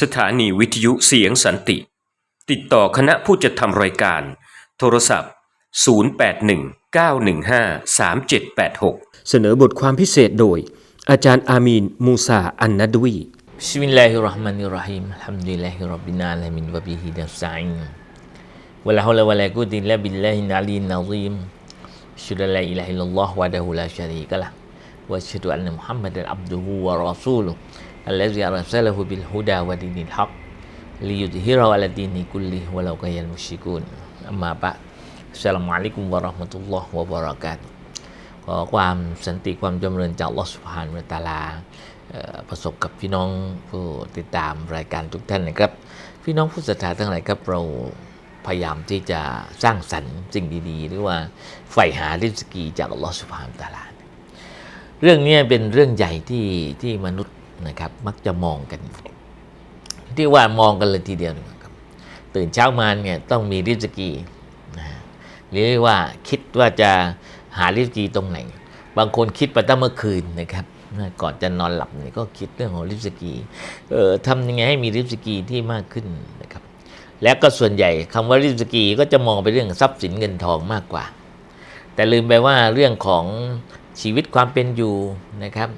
สถานีวิทยุเสียงสันติ ติดต่อคณะผู้จัดทำรายการ โทรศัพท์ 0819153786 เสนอบทความพิเศษโดย อาจารย์อามีน มูซา อันนัดวี بسم الله الرحمن الرحيم الحمد لله رب العالمين وبه نستعين ولا حول ولا قوة إلا بالله العلي العظيم أشهد أن لا إله إلا الله وحده لا شريك له وأشهد أن محمدا عبده ورسوله الذي أرسله بالهدى ودين الحق ليظهره على الدين كله ولو كره المشركون أما بعد السلام عليكم ورحمة الله وبركاته ขอความสันติความจำเริญจากอัลลอฮฺสุบฮานวะตะอาลาเอ่อประสบกับพี่น้องผู้ติดตามรายการทุกท่านนะครับ พี่น้องผู้ศรัทธาทั้งหลายครับเราพยายามที่จะสร้างสรรค์สิ่งดีๆ หรือว่าใฝ่หาริสกีจากอัลลอฮฺสุบฮานวะตะอาลา เรื่องนี้เป็นเรื่องใหญ่ที่ที่มนุษย์ นะครับ มักจะมองกันที่ว่ามองกันเลยทีเดียวนะครับ ตื่นเช้ามาเนี่ยต้องมีริสกีนะฮะหรือว่าคิดว่าจะหาริสกีตรงไหน บางคนคิดไปตั้งเมื่อคืนนะครับก่อนจะนอนหลับเนี่ยก็คิดเรื่องของริสกีเอ่อทำยังไงให้มีริสกีที่มากขึ้นนะครับ แล้วก็ส่วนใหญ่คำว่าริสกีก็จะมองไปเรื่องทรัพย์สินเงินทองมากกว่า แต่ลืมไปว่าเรื่องของชีวิตความเป็นอยู่นะครับ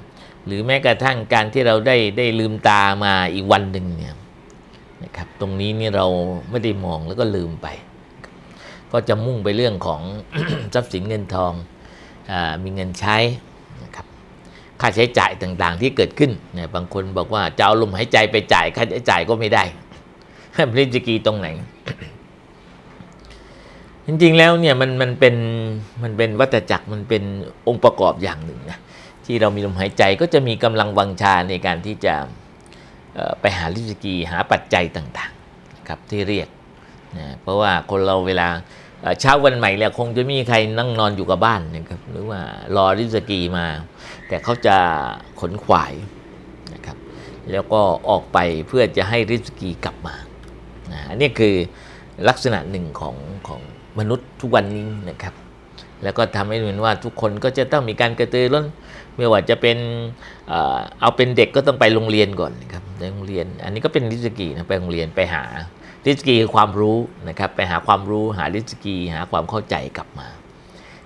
หรือแม้กระทั่งการที่เราได้ได้ลืมตามาอีกวันหนึ่งเนี่ยนะครับตรงนี้นี่เราไม่ได้มองแล้วก็ลืมไป ก็จะมุ่งไปเรื่องของทรัพย์สินเงินทองอามีเงินใช้นะครับค่าใช้จ่ายต่างๆที่เกิดขึ้นเนี่ยบางคนบอกว่าจะเอาลมหายใจไปจ่ายค่าใช้จ่ายก็ไม่ได้บริจกีตรงไหน จริงๆแล้วเนี่ยมันมันเป็นมันเป็นวัฏจักรมันเป็นองค์ประกอบอย่างหนึ่งนะ ที่เรามีลมหายใจก็จะมีกำลังวังชาในการที่จะไปหาริสกีหาปัจจัยต่างๆครับที่เรียกนะเพราะว่าคนเราเวลาเช้าวันใหม่แล้วคงจะมีใครนั่งนอนอยู่กับบ้านนะครับหรือว่ารอริสกีมา แต่เขาจะขนขวายนะครับแล้วก็ออกไปเพื่อจะให้ริสกีกลับมานะอันนี้คือลักษณะหนึ่งของของมนุษย์ทุกวันนี้นะครับ แล้วก็ทำให้เหมือนว่าทุกคนก็จะต้องมีการกระตือร้นไม่ว่าจะเป็นเอาเป็นเด็กก็ต้องไปโรงเรียนก่อนนะครับในโรงเรียน อันนี้ก็เป็นริสกีนะไปโรงเรียนไปหาริสกีคือความรู้นะครับไปหาความรู้หาริสกีหาความเข้าใจกลับมา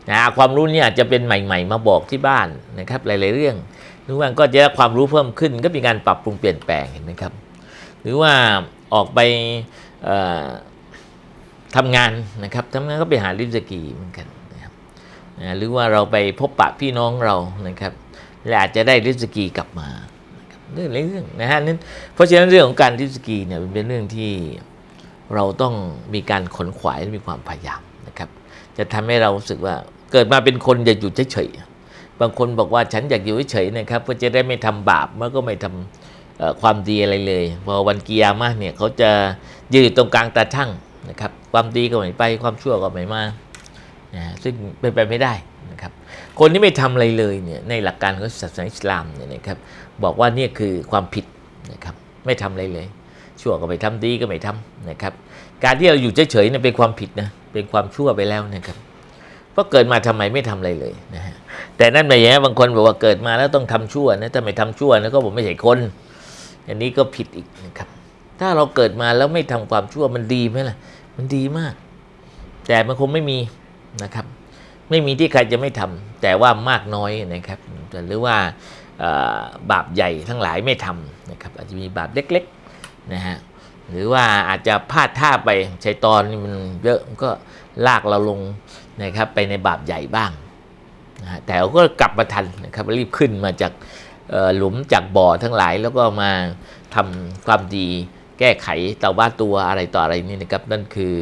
นะหาความรู้เนี่ยอาจจะเป็นใหม่ ๆ มาบอกที่บ้านนะครับหลาย ๆ เรื่องหรือว่าก็จะความรู้เพิ่มขึ้น ก็มีการปรับปรุงเปลี่ยนแปลงเห็นไหมครับ หรือว่าออกไปเอ่อทำงานนะครับทำงานก็ไปหาริสกีเหมือนกัน นะหรือว่าเราไปพบปะพี่น้องเรานะครับและอาจจะได้ริสกีกลับมาเรื่องหลายเรื่องนะฮะนั้นเพราะฉะนั้นเรื่องของการริสกีเนี่ยเป็นเรื่องที่เราต้องมีการขนขวายและมีความพยายามนะครับ จะทำให้เรารู้สึกว่าเกิดมาเป็นคนอย่าอยู่เฉยๆบางคนบอกว่าฉันอยากอยู่เฉยๆนะครับเพื่อจะได้ไม่ทำบาปมันก็ไม่ทำเอ่อความดีอะไรเลยพอวันกิยามะเนี่ยเขาจะยืนอยู่ตรงกลางตาช่างนะครับ ความดีก็ไม่ไปความชั่วก็ไม่มา นะซึ่งเป็นไปไม่ได้นะครับคนที่ไม่ทำอะไรเลยเนี่ยในหลักการของศาสนาอิสลามเนี่ยนะครับบอกว่านี่คือความผิดนะครับไม่ทำอะไรเลยชั่วก็ไม่ทำดีก็ไม่ทำนะครับการที่เราอยู่เฉยๆเนี่ยเป็นความผิดนะเป็นความชั่วไปแล้วนะครับเพราะเกิดมาทำไมไม่ทำอะไรเลยนะฮะแต่นั่นหมายความว่าบางคนบอกว่าเกิดมาแล้วต้องทำชั่วนะถ้าไม่ทำชั่วนะก็บอกไม่ใช่คน อันนี้ก็ผิดอีกนะครับถ้าเราเกิดมาแล้วไม่ทำความชั่วมันดีไหมล่ะ มันดีมาก แต่มันคงไม่มี นะครับ ไม่มีที่ใครจะไม่ทำแต่ว่ามากน้อยนะครับหรือว่าบาปใหญ่ทั้งหลายไม่ทำนะครับ อาจจะมีบาปเล็กๆนะฮะหรือว่าอาจจะพลาดท่าไปชัยตอนนี่มันเยอะมันก็ลากเราลงนะครับไปในบาปใหญ่บ้างนะฮะแต่เราก็กลับมาทันนะครับรีบขึ้นมาจากหลุมจากบ่อทั้งหลายแล้วก็มาทำความดีแก้ไขเตาบ้าตัวอะไรต่ออะไรนี่นะครับนั่นคือ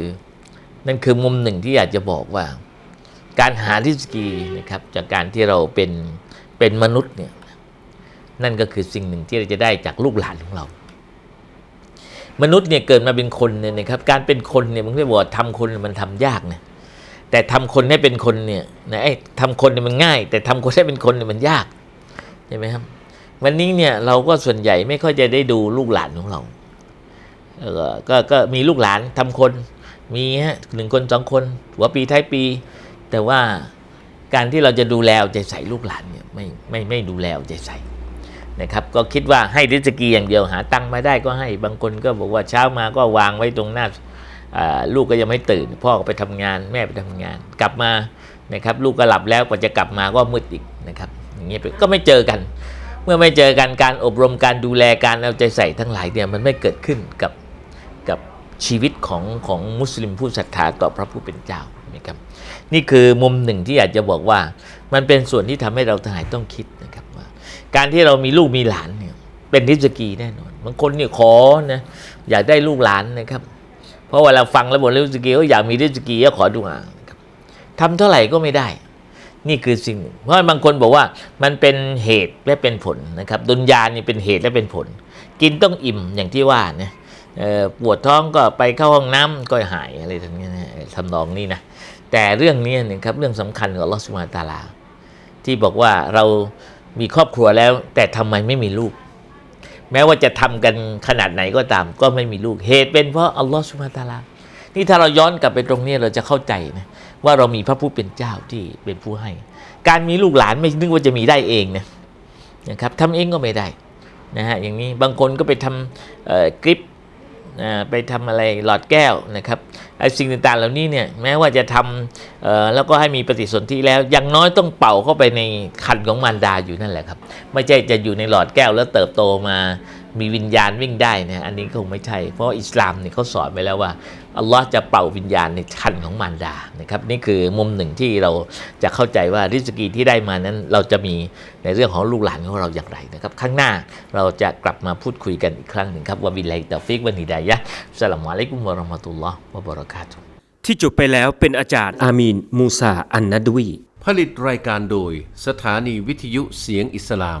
นั่นคือมุมหนึ่งที่อยากจะบอกว่า การหาริสกีนะครับจากการที่เราเป็นเป็นมนุษย์เนี่ยนั่นก็คือสิ่งหนึ่งที่เราจะได้จากลูกหลานของเรา มนุษย์เนี่ยเกิดมาเป็นคนเนี่ยนะครับการเป็นคนเนี่ยมันไม่บอกว่าทำคนมันทำยากนะแต่ทำคนให้เป็นคนเนี่ยนะไอ้ทำคนเนี่ยมันง่าย แต่ทำคนให้เป็นคนเนี่ยมันยากใช่ไหมครับวันนี้เนี่ยเราก็ส่วนใหญ่ไม่ค่อยจะได้ดูลูกหลานของเราเออก็ก็มีลูกหลานทำคน มีฮะหนึ่งคนสองคนหัวปีท้ายปี แต่ว่าการที่เราจะดูแลใจใส่ลูกหลานเนี่ยไม่ไม่ไม่ดูแลใจใส่นะครับก็คิดว่าให้ริสกีอย่างเดียวหาตังค์มาได้ก็ให้บางคนก็บอกว่าเช้ามาก็วางไว้ตรงหน้าอ่าลูกก็ยังไม่ตื่น พ่อก็ไปทำงานแม่ไปทำงาน กลับมานะครับลูกก็หลับแล้วกว่าจะกลับมาก็มืดอีกนะครับอย่างเงี้ยก็ไม่เจอกัน เมื่อไม่เจอกันการอบรมการดูแลการเอาใจใส่ทั้งหลายเนี่ยมันไม่เกิดขึ้นกับ ชีวิตของของมุสลิมผู้ศรัทธาต่อพระผู้เป็นเจ้านะครับนี่คือมุมหนึ่งที่อยากจะบอกว่า มันเป็นส่วนที่ทำให้เราทั้งหลายต้องคิดนะครับว่า การที่เรามีลูกมีหลานเนี่ยเป็นริสกีแน่นอนบางคนเนี่ยขอนะอยากได้ลูกหลานนะครับ เพราะเวลาฟังแล้วบนเรื่องสกีก็อยากมีริสกีก็ขอดูอ่านะครับทำเท่าไหร่ก็ไม่ได้ นี่คือสิ่งเพราะบางคนบอกว่ามันเป็นเหตุและเป็นผลนะครับดุนยานี่เป็นเหตุและเป็นผล กินต้องอิ่มอย่างที่ว่านี่ ปวดท้องก็ไปเข้าห้องน้ำก็หายอะไรทั้งนี้นะทำนองนี้นะแต่เรื่องนี้นะครับเรื่องสำคัญของอัลอฮฺสุบฮาตาลา ที่บอกว่าเรามีครอบครัวแล้ว แต่ทำไมไม่มีลูก แม้ว่าจะทำกันขนาดไหนก็ตาม ก็ไม่มีลูกเหตุเป็นเพราะอัลลอฮฺสุบฮานตาลานี่ถ้าเราย้อนกลับไปตรงนี้เราจะเข้าใจนะว่าเรามีพระผู้เป็นเจ้าที่เป็นผู้ให้ การมีลูกหลานไม่นึกว่าจะมีได้เองนะนะครับทำเองก็ไม่ได้นะฮะอย่างนี้บางคนก็ไปทำเอ่อกริป ไปทำอะไรหลอดแก้วนะครับไอ้สิ่งต่างๆเหล่านี้เนี่ยแม้ว่าจะทำแล้วก็ให้มีปฏิสนธิแล้วอย่างน้อยต้องเป่าเข้าไปในคันของมารดาอยู่นั่นแหละครับ ไม่ใช่จะอยู่ในหลอดแก้วแล้วเติบโตมา มีวิญญาณวิ่งได้นะอันนี้คงไม่ใช่ เพราะว่าอิสลามเนี่ยเขาสอนไปแล้วว่าอัลลอฮ์จะเป่าวิญญาณในคันของมารดานะครับนี่คือมุมหนึ่งที่เราจะเข้าใจว่าริสกีที่ได้มานั้น เราจะมีในเรื่องของลูกหลานของเราอย่างไรนะครับข้างหน้าเราจะกลับมาพูดคุยกันอีกครั้งหนึ่งครับวะบิลลาฮิตาฟิกวันฮิดายะฮ์อัสสลามุอะลัยกุมวะเราะห์มะตุลลอฮ์วะบะเราะกาตุฮ์ที่จบไปแล้วเป็นอาจารย์อามีนมูซาอันนัดวีผลิตรายการโดยสถานีวิทยุเสียงอิสลาม